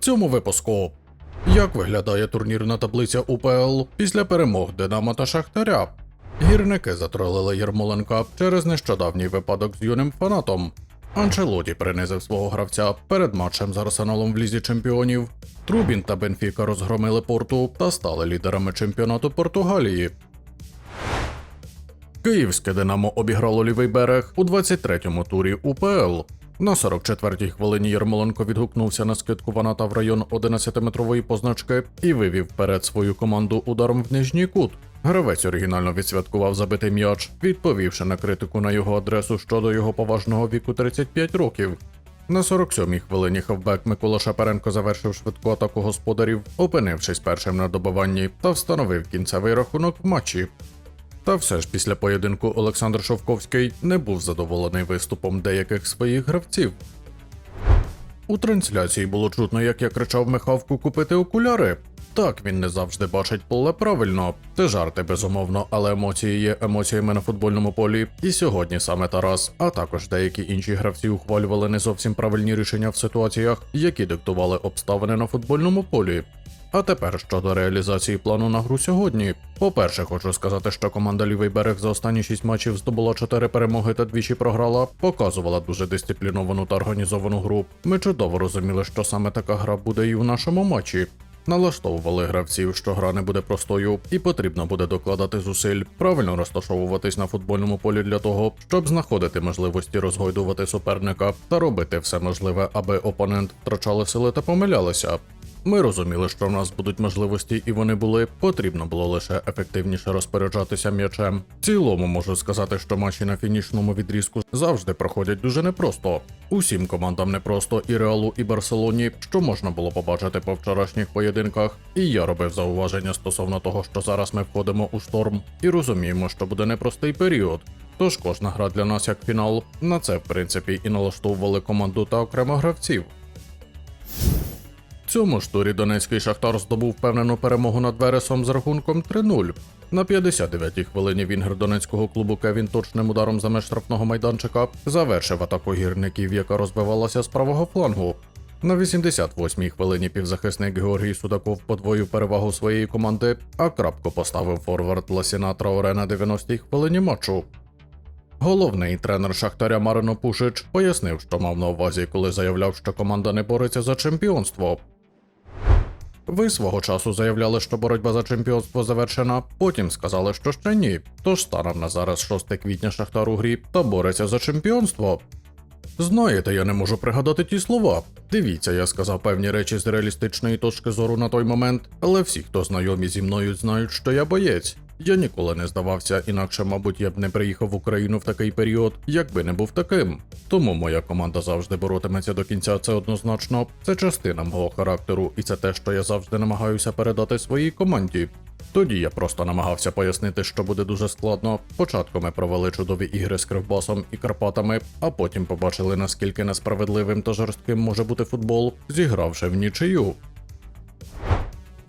цьому випуску. Як виглядає турнірна таблиця УПЛ після перемог Динамо та Шахтаря? Гірники затролили Єрмоленка через нещодавній випадок з юним фанатом. Анчелоті принизив свого гравця перед матчем з Арсеналом в лізі чемпіонів. Трубін та Бенфіка розгромили порту та стали лідерами чемпіонату Португалії. Київське Динамо обіграло лівий берег у 23-му турі УПЛ. На 44-й хвилині Єрмоленко відгукнувся на скидку ваната в район 11-метрової позначки і вивів вперед свою команду ударом в нижній кут. Гравець оригінально відсвяткував забитий м'яч, відповівши на критику на його адресу щодо його поважного віку 35 років. На 47-й хвилині хавбек Микола Шапаренко завершив швидку атаку господарів, опинившись першим на добиванні та встановив кінцевий рахунок в матчі. Та все ж після поєдинку Олександр Шовковський не був задоволений виступом деяких своїх гравців. У трансляції було чутно, як я кричав Михавку купити окуляри. Так, він не завжди бачить поле правильно. Це жарти, безумовно, але емоції є емоціями на футбольному полі. І сьогодні саме Тарас, а також деякі інші гравці ухвалювали не зовсім правильні рішення в ситуаціях, які диктували обставини на футбольному полі. А тепер щодо реалізації плану на гру сьогодні. По-перше, хочу сказати, що команда Лівий берег за останні 6 матчів здобула 4 перемоги та двічі програла, показувала дуже дисципліновану та організовану гру. Ми чудово розуміли, що саме така гра буде і у нашому матчі. Налаштовували гравців, що гра не буде простою, і потрібно буде докладати зусиль, правильно розташовуватись на футбольному полі для того, щоб знаходити можливості розгойдувати суперника та робити все можливе, аби опонент втрачали сили та помилялися. Ми розуміли, що в нас будуть можливості, і вони були. Потрібно було лише ефективніше розпоряджатися м'ячем. В цілому можу сказати, що матчі на фінішному відрізку завжди проходять дуже непросто. Усім командам непросто і Реалу, і Барселоні, що можна було побачити по вчорашніх поєдинках. І я робив зауваження стосовно того, що зараз ми входимо у шторм і розуміємо, що буде непростий період. Тож кожна гра для нас як фінал. На це в принципі і налаштовували команду та окремо гравців. Цьому ж турі Донецький Шахтар здобув впевнену перемогу над Вересом з рахунком 3-0. На 59-й хвилині вінгер донецького клубу Кевін точним ударом за меж штрафного майданчика завершив атаку гірників, яка розбивалася з правого флангу. На 88-й хвилині півзахисник Георгій Судаков подвоїв перевагу своєї команди, а крапку поставив форвард Ласіна Траоре на 90-й хвилині матчу. Головний тренер Шахтаря Марино Пушич пояснив, що мав на увазі, коли заявляв, що команда не бореться за чемпіонство. Ви свого часу заявляли, що боротьба за чемпіонство завершена, потім сказали, що ще ні. Тож станом на зараз 6 квітня Шахтар у грі та бореться за чемпіонство. Знаєте, я не можу пригадати ті слова. Дивіться, я сказав певні речі з реалістичної точки зору на той момент, але всі, хто знайомі зі мною, знають, що я боєць. Я ніколи не здавався, інакше, мабуть, я б не приїхав в Україну в такий період, якби не був таким. Тому моя команда завжди боротиметься до кінця, це однозначно. Це частина мого характеру, і це те, що я завжди намагаюся передати своїй команді. Тоді я просто намагався пояснити, що буде дуже складно. Спочатку ми провели чудові ігри з Кривбасом і Карпатами, а потім побачили наскільки несправедливим та жорстким може бути футбол, зігравши в нічию.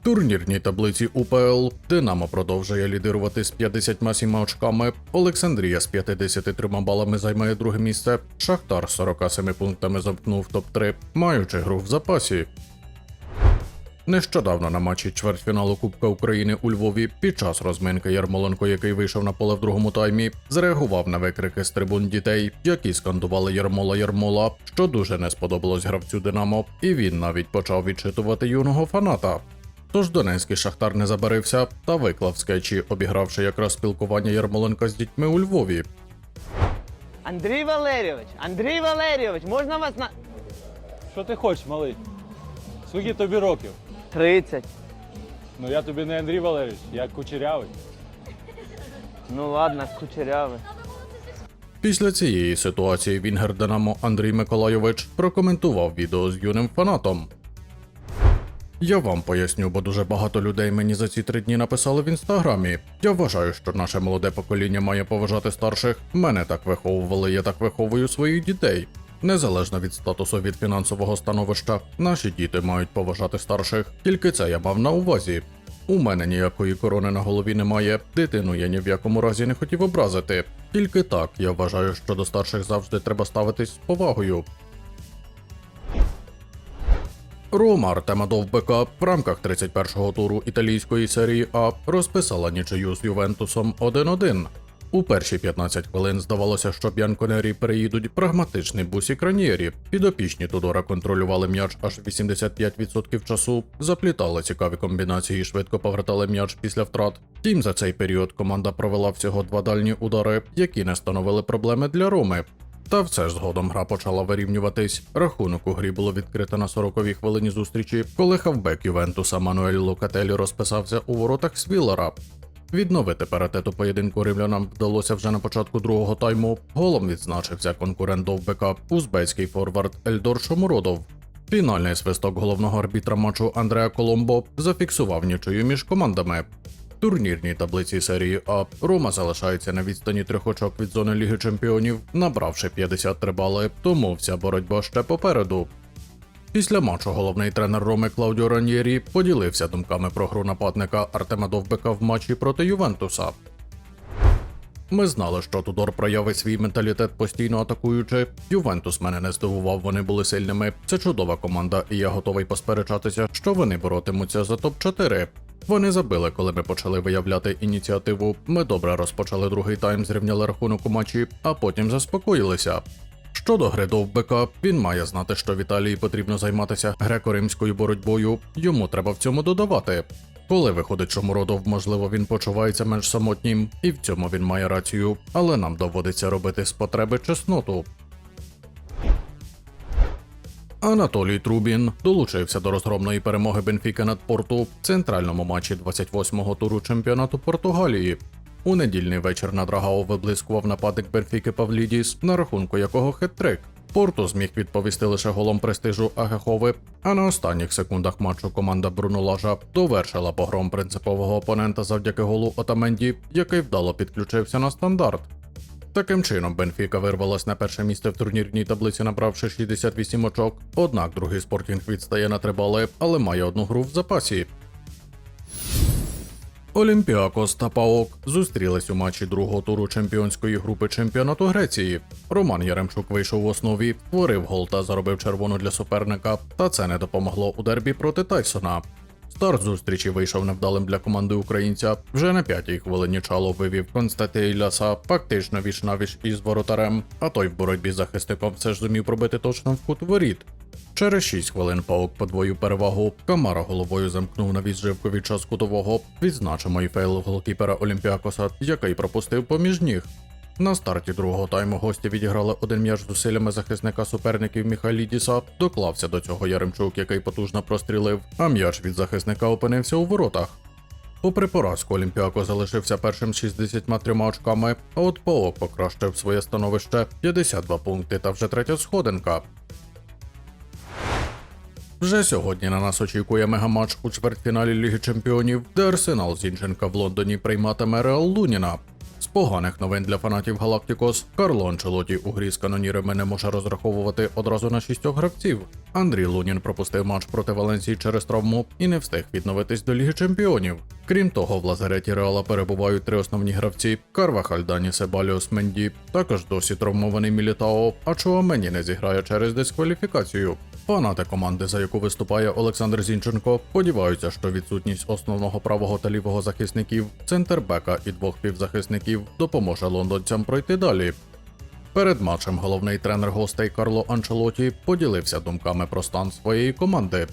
Турнірній таблиці УПЛ Динамо продовжує лідирувати з 57 очками. Олександрія з 53 балами займає друге місце. Шахтар з 47 пунктами замкнув топ-3, маючи гру в запасі. Нещодавно на матчі чвертьфіналу Кубка України у Львові під час розминки Ярмоленко, який вийшов на поле в другому таймі, зреагував на викрики з трибун дітей, які скандували Ярмола Ярмола, що дуже не сподобалось гравцю Динамо, і він навіть почав відчитувати юного фаната. Тож Донецький шахтар не забарився та виклав скетчі, обігравши якраз спілкування Ярмоленка з дітьми у Львові. Андрій Валерійович, Андрій Валерійович, можна вас на. Що ти хочеш, малий? Скільки тобі років? 30. Ну я тобі не Андрій Валерійович, я кучерявий. Ну ладно, кучерявий. Після цієї ситуації Вінгер Динамо Андрій Миколайович прокоментував відео з юним фанатом. Я вам поясню, бо дуже багато людей мені за ці три дні написали в інстаграмі. Я вважаю, що наше молоде покоління має поважати старших. Мене так виховували, я так виховую своїх дітей. Незалежно від статусу від фінансового становища, наші діти мають поважати старших. Тільки це я мав на увазі. У мене ніякої корони на голові немає. Дитину я ні в якому разі не хотів образити. Тільки так я вважаю, що до старших завжди треба ставитись з повагою. Рома Артема Довбека в рамках 31-го туру італійської серії А розписала нічию з Ювентусом 1-1. У перші 15 хвилин здавалося, що б'янконері переїдуть прагматичний бусі Кранєрі. Підопічні Тудора контролювали м'яч аж 85% часу, заплітали цікаві комбінації, і швидко повертали м'яч після втрат. Втім, за цей період команда провела всього два дальні удари, які не становили проблеми для Роми. Та все ж згодом гра почала вирівнюватись. Рахунок у грі було відкрито на 40-й хвилині зустрічі, коли хавбек Ювентуса Мануель Локателі розписався у воротах Свілера. Відновити паритету поєдинку римлянам вдалося вже на початку другого тайму. Голом відзначився конкурент довбека узбецький форвард Ельдор Шомородов. Фінальний свисток головного арбітра матчу Андреа Коломбо зафіксував нічию між командами. Турнірній таблиці серії А Рома залишається на відстані трьох очок від зони Ліги Чемпіонів, набравши 53 бали, тому вся боротьба ще попереду. Після матчу головний тренер Роми Клаудіо Раньєрі поділився думками про гру нападника Артема Довбека в матчі проти Ювентуса. Ми знали, що Тудор проявить свій менталітет постійно атакуючи. Ювентус мене не здивував, вони були сильними. Це чудова команда, і я готовий посперечатися, що вони боротимуться за топ-4. Вони забили, коли ми почали виявляти ініціативу. Ми добре розпочали другий тайм, зрівняли рахунок у матчі, а потім заспокоїлися. Щодо гри довбека, він має знати, що в Італії потрібно займатися греко-римською боротьбою. Йому треба в цьому додавати. Коли виходить Шомородов, можливо, він почувається менш самотнім, і в цьому він має рацію, але нам доводиться робити з потреби чесноту. Анатолій Трубін долучився до розгромної перемоги Бенфіка над Порту в центральному матчі 28-го туру чемпіонату Португалії. У недільний вечір на Драгао виблискував нападник Бенфіки Павлідіс, на рахунку якого хет-трик. Порту зміг відповісти лише голом престижу Агехови, а на останніх секундах матчу команда Бруно Лажа довершила погром принципового опонента завдяки голу Отаменді, який вдало підключився на стандарт. Таким чином, Бенфіка вирвалась на перше місце в турнірній таблиці, набравши 68 очок. Однак другий спортінг відстає на три бали, але має одну гру в запасі. Олімпіакос та Паок зустрілись у матчі другого туру чемпіонської групи чемпіонату Греції. Роман Яремчук вийшов в основі, творив гол та заробив червону для суперника, та це не допомогло у дербі проти Тайсона. Старт зустрічі вийшов невдалим для команди українця. Вже на п'ятій хвилині чало вивів Ляса фактично віч навіч із воротарем, а той в боротьбі з захисником все ж зумів пробити точно в кут воріт. Через 6 хвилин паук подвоїв перевагу. Камара головою замкнув на відживку від час кутового. Відзначимо і фейл голкіпера Олімпіакоса, який пропустив поміж ніг. На старті другого тайму гості відіграли один м'яч зусиллями захисника суперників Міхалідіса. Доклався до цього Яремчук, який потужно прострілив, а м'яч від захисника опинився у воротах. Попри поразку, Олімпіако залишився першим з 63 очками, а от Паок покращив своє становище 52 пункти та вже третя сходинка. Вже сьогодні на нас очікує мегаматч у чвертьфіналі Ліги Чемпіонів, де Арсенал Зінченка в Лондоні прийматиме Реал Луніна. Поганих новин для фанатів Галактикос Карло Анчелоті у грі з канонірами не може розраховувати одразу на шістьох гравців. Андрій Лунін пропустив матч проти Валенсії через травму і не встиг відновитись до Ліги Чемпіонів. Крім того, в лазареті Реала перебувають три основні гравці: Карвахаль, Дані Себаліос, Менді, також досі травмований Мілітао, а Чуамені не зіграє через дискваліфікацію. Фанати команди, за яку виступає Олександр Зінченко, сподіваються, що відсутність основного правого та лівого захисників, центрбека і двох півзахисників допоможе лондонцям пройти далі. Перед матчем головний тренер гостей Карло Анчелоті поділився думками про стан своєї команди.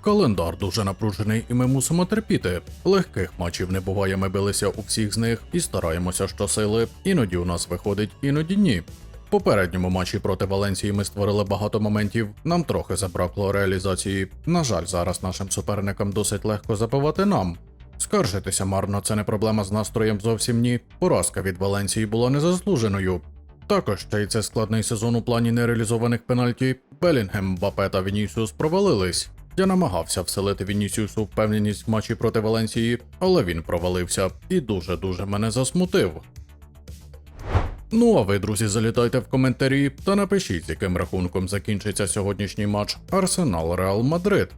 Календар дуже напружений, і ми мусимо терпіти. Легких матчів не буває, ми билися у всіх з них і стараємося щосили. Іноді у нас виходить, іноді ні. Попередньому матчі проти Валенції ми створили багато моментів. Нам трохи забракло реалізації. На жаль, зараз нашим суперникам досить легко забивати нам. Скаржитися марно це не проблема з настроєм зовсім ні. Поразка від Валенції була незаслуженою. Також ще й це складний сезон у плані нереалізованих пенальті. Белінгем, Мбапе та Вінісіус провалились. Я намагався вселити Вінісіусу впевненість в матчі проти Валенції, але він провалився і дуже-дуже мене засмутив. Ну а ви, друзі, залітайте в коментарі та напишіть, яким рахунком закінчиться сьогоднішній матч Арсенал Реал Мадрид.